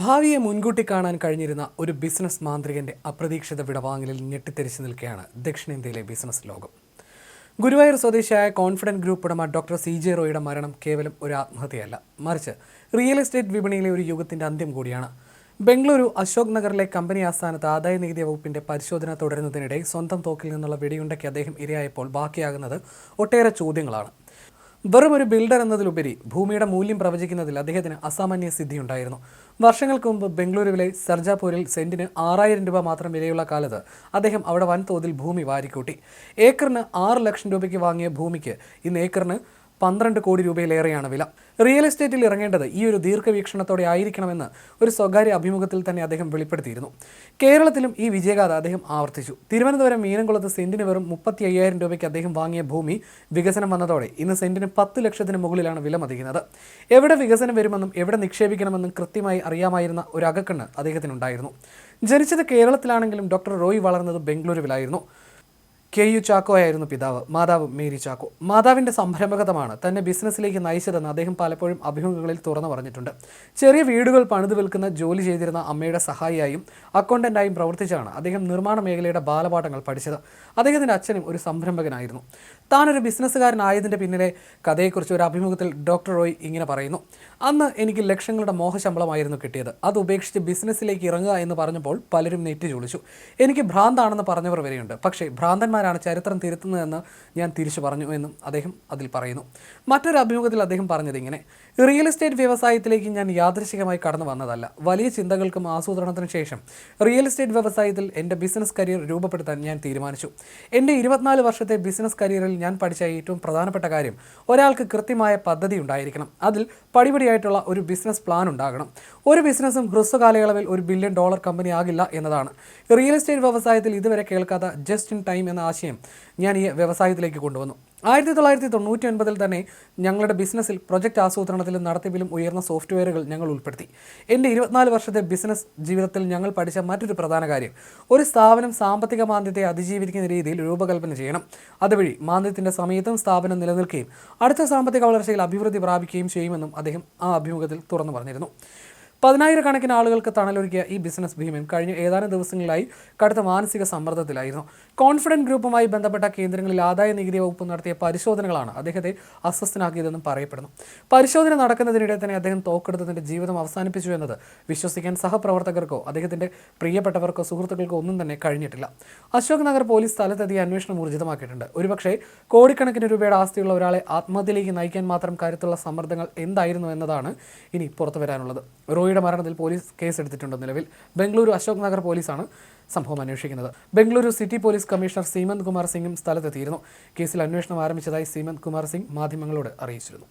ഭാവിയെ മുൻകൂട്ടി കാണാൻ കഴിഞ്ഞിരുന്ന ഒരു ബിസിനസ് മാന്ത്രികന്റെ അപ്രതീക്ഷിത വിടവാങ്ങലിൽ ഞെട്ടിത്തെരിച്ചു നിൽക്കുകയാണ് ദക്ഷിണേന്ത്യയിലെ ബിസിനസ് ലോകം. ഗുരുവായൂർ സ്വദേശിയായ കോൺഫിഡന്റ് ഗ്രൂപ്പ് ഉടമ ഡോക്ടർ സി ജെ റോയുടെ മരണം കേവലം ഒരു ആത്മഹത്യയല്ല. മറിച്ച് റിയൽ എസ്റ്റേറ്റ് വിപണിയിലെ ഒരു യുഗത്തിന്റെ അന്ത്യം കൂടിയാണ്. ബംഗളൂരു അശോക് നഗറിലെ കമ്പനി ആസ്ഥാനത്ത് ആദായ നികുതി വകുപ്പിന്റെ പരിശോധന തുടരുന്നതിനിടെ സ്വന്തം തോക്കിൽ നിന്നുള്ള വെടിയുണ്ടയ്ക്ക് അദ്ദേഹം ഇരയായപ്പോൾ ബാക്കിയാകുന്നത് ഒട്ടേറെ ചോദ്യങ്ങളാണ്. വെറും ഒരു ബിൽഡർ എന്നതിലുപരി ഭൂമിയുടെ മൂല്യം പ്രവചിക്കുന്നതിൽ അദ്ദേഹത്തിന് അസാമാന്യ സിദ്ധിയുണ്ടായിരുന്നു. വർഷങ്ങൾക്ക് മുമ്പ് ബംഗളൂരുവിലെ സർജാപൂരിൽ സെന്റിന് ആറായിരം രൂപ മാത്രം വിലയുള്ള കാലത്ത് അദ്ദേഹം അവിടെ വൻതോതിൽ ഭൂമി വാരിക്കൂട്ടി. ഏക്കറിന് ആറ് ലക്ഷം രൂപയ്ക്ക് വാങ്ങിയ ഭൂമിക്ക് ഇന്ന് ഏക്കറിന് പന്ത്രണ്ട് കോടി രൂപയിലേറെയാണ് വില. റിയൽ എസ്റ്റേറ്റിൽ ഇറങ്ങേണ്ടത് ഈ ഒരു ദീർഘവീക്ഷണത്തോടെ ആയിരിക്കണമെന്ന് ഒരു സ്വകാര്യ അഭിമുഖത്തിൽ തന്നെ അദ്ദേഹം വെളിപ്പെടുത്തിയിരുന്നു. കേരളത്തിലും ഈ വിജയഗാഥ അദ്ദേഹം ആവർത്തിച്ചു. തിരുവനന്തപുരം മീനംകുളത്ത് സെന്റിന് വെറും മുപ്പത്തി അയ്യായിരം രൂപയ്ക്ക് അദ്ദേഹം വാങ്ങിയ ഭൂമി വികസനം വന്നതോടെ ഇന്ന് സെന്റിന് പത്ത് ലക്ഷത്തിന് മുകളിലാണ് വില മതിക്കുന്നത് എവിടെ വികസനം വരുമെന്നും എവിടെ നിക്ഷേപിക്കണമെന്നും കൃത്യമായി അറിയാമായിരുന്ന ഒരു അകക്കണ്ണ് അദ്ദേഹത്തിനുണ്ടായിരുന്നു. ജനിച്ചത് കേരളത്തിലാണെങ്കിലും ഡോക്ടർ റോയ് വളർന്നത് ബംഗളൂരുവിലായിരുന്നു. കെ യു ചാക്കോ ആയിരുന്നു പിതാവ് മാതാവ് മേരി ചാക്കോ. മാതാവിന്റെ സംരംഭകതമാണ് തന്നെ ബിസിനസ്സിലേക്ക് നയിച്ചതെന്ന് അദ്ദേഹം പലപ്പോഴും അഭിമുഖങ്ങളിൽ തുറന്നു പറഞ്ഞിട്ടുണ്ട്. ചെറിയ വീടുകൾ പണിതു വിൽക്കുന്ന ജോലി ചെയ്തിരുന്ന അമ്മയുടെ സഹായിയായും അക്കൗണ്ടന്റായും പ്രവർത്തിച്ചാണ് അദ്ദേഹം നിർമ്മാണ മേഖലയുടെ ബാലപാഠങ്ങൾ പഠിച്ചത്. അദ്ദേഹത്തിന്റെ അച്ഛനും ഒരു സംരംഭകനായിരുന്നു. താനൊരു ബിസിനസ്സുകാരനായതിന്റെ പിന്നിലെ കഥയെക്കുറിച്ച് ഒരു അഭിമുഖത്തിൽ ഡോക്ടർ റോയ് ഇങ്ങനെ പറയുന്നു. അന്ന് എനിക്ക് ലക്ഷങ്ങളുടെ മോഹശമ്പളമായിരുന്നു കിട്ടിയത്. അത് ഉപേക്ഷിച്ച് ബിസിനസ്സിലേക്ക് ഇറങ്ങുക എന്ന് പറഞ്ഞപ്പോൾ പലരും നെറ്റി ചൊളിച്ചു എനിക്ക് ഭ്രാന്താണെന്ന് പറഞ്ഞവർ വരെയുണ്ട്. പക്ഷേ ഭ്രാന്തന്മാരാണ് ചരിത്രം തിരുത്തുന്നതെന്ന് ഞാൻ തിരിച്ചു പറഞ്ഞു എന്നും അദ്ദേഹം അതിൽ പറയുന്നു. മറ്റൊരു അഭിമുഖത്തിൽ അദ്ദേഹം പറഞ്ഞത് ഇങ്ങനെ റിയൽ എസ്റ്റേറ്റ് വ്യവസായത്തിലേക്ക് ഞാൻ യാദൃശികമായി കടന്നു വന്നതല്ല. വലിയ ചിന്തകൾക്കും ആസൂത്രണത്തിനു ശേഷം റിയൽ എസ്റ്റേറ്റ് വ്യവസായത്തിൽ എന്റെ ബിസിനസ് കരിയർ രൂപപ്പെടുത്താൻ ഞാൻ തീരുമാനിച്ചു. എന്റെ ഇരുപത്തിനാല് വർഷത്തെ ബിസിനസ് കരിയറിൽ ഞാൻ പഠിച്ച ഏറ്റവും പ്രധാനപ്പെട്ട കാര്യം ഒരാൾക്ക് കൃത്യമായ പദ്ധതി ഉണ്ടായിരിക്കണം. അതിൽ പടിപടിയായിട്ടുള്ള ഒരു ബിസിനസ് പ്ലാൻ ഉണ്ടാകണം. ഒരു ബിസിനസ്സും ഹ്രസ്വ കാലയളവിൽ ഒരു ബില്യൺ ഡോളർ കമ്പനി ആകില്ല എന്നതാണ്. റിയൽ എസ്റ്റേറ്റ് വ്യവസായത്തിൽ ഇതുവരെ കേൾക്കാത്ത ജസ്റ്റ് ഇൻ ടൈം എന്ന ആശയം ഞാൻ ഈ വ്യവസായത്തിലേക്ക് കൊണ്ടുവന്നു. ആയിരത്തി തൊള്ളായിരത്തി തൊണ്ണൂറ്റി ഒൻപതിൽ തന്നെ ഞങ്ങളുടെ ബിസിനസ്സിൽ പ്രൊജക്റ്റ് ആസൂത്രണത്തിലും നടത്തിപ്പിലും ഉയർന്ന സോഫ്റ്റ്വെയറുകൾ ഞങ്ങൾ ഉൾപ്പെടുത്തി. എന്റെ ഇരുപത്തിനാല് വർഷത്തെ ബിസിനസ് ജീവിതത്തിൽ ഞങ്ങൾ പഠിച്ച മറ്റൊരു പ്രധാന കാര്യം ഒരു സ്ഥാപനം സാമ്പത്തിക മാന്ദ്യത്തെ അതിജീവിക്കുന്ന രീതിയിൽ രൂപകൽപ്പന ചെയ്യണം. അതുവഴി മാന്ദ്യത്തിന്റെ സമയത്തും സ്ഥാപനം നിലനിൽക്കുകയും അടുത്ത സാമ്പത്തിക വളർച്ചയിൽ അഭിവൃദ്ധി പ്രാപിക്കുകയും ചെയ്യുമെന്നും അദ്ദേഹം ആ അഭിമുഖത്തിൽ തുറന്നു പറഞ്ഞിരുന്നു. പതിനായിരക്കണക്കിന് ആളുകൾക്ക് തണലൊരുക്കിയ ഈ ബിസിനസ് ഭീമൻ കഴിഞ്ഞ ഏതാനും ദിവസങ്ങളിലായി കടുത്ത മാനസിക സമ്മർദ്ദത്തിലായിരുന്നു. കോൺഫിഡന്റ് ഗ്രൂപ്പുമായി ബന്ധപ്പെട്ട കേന്ദ്രങ്ങളിൽ ആദായ നികുതി വകുപ്പ് നടത്തിയ പരിശോധനകളാണ് അദ്ദേഹത്തെ അസ്വസ്ഥനാക്കിയതെന്നും പറയപ്പെടുന്നു. പരിശോധന നടക്കുന്നതിനിടെ തന്നെ അദ്ദേഹം തോക്കെടുത്തതിന്റെ ജീവിതം അവസാനിപ്പിച്ചു എന്നത് വിശ്വസിക്കാൻ സഹപ്രവർത്തകർക്കോ അദ്ദേഹത്തിന്റെ പ്രിയപ്പെട്ടവർക്കോ സുഹൃത്തുക്കൾക്കോ ഒന്നും തന്നെ കഴിഞ്ഞിട്ടില്ല. അശോക് നഗർ പോലീസ് സ്ഥലത്തെത്തിയ അന്വേഷണം ഊർജിതമാക്കിയിട്ടുണ്ട്. ഒരുപക്ഷെ കോടിക്കണക്കിന് രൂപയുടെ ആസ്തിയുള്ള ഒരാളെ ആത്മഹത്യയിലേക്ക് നയിക്കാൻ മാത്രം കരുത്തുള്ള സമ്മർദ്ദങ്ങൾ എന്തായിരുന്നു എന്നതാണ് ഇനി പുറത്തു വരാനുള്ളത് റോയിയുടെ മരണത്തിൽ പോലീസ് കേസെടുത്തിട്ടുണ്ട് നിലവിൽ. ബംഗളൂരു അശോക് നഗർ പോലീസാണ് സംഭവം അന്വേഷിക്കുന്നത്. Bengaluru city police commissioner Seemant Kumar സിംഗും സ്ഥലത്തെത്തിയിരുന്നു. കേസിൽ അന്വേഷണം ആരംഭിച്ചതായി സീമന്ത് കുമാർ സിംഗ് മാധ്യമങ്ങളോട് അറിയിച്ചിരുന്നു.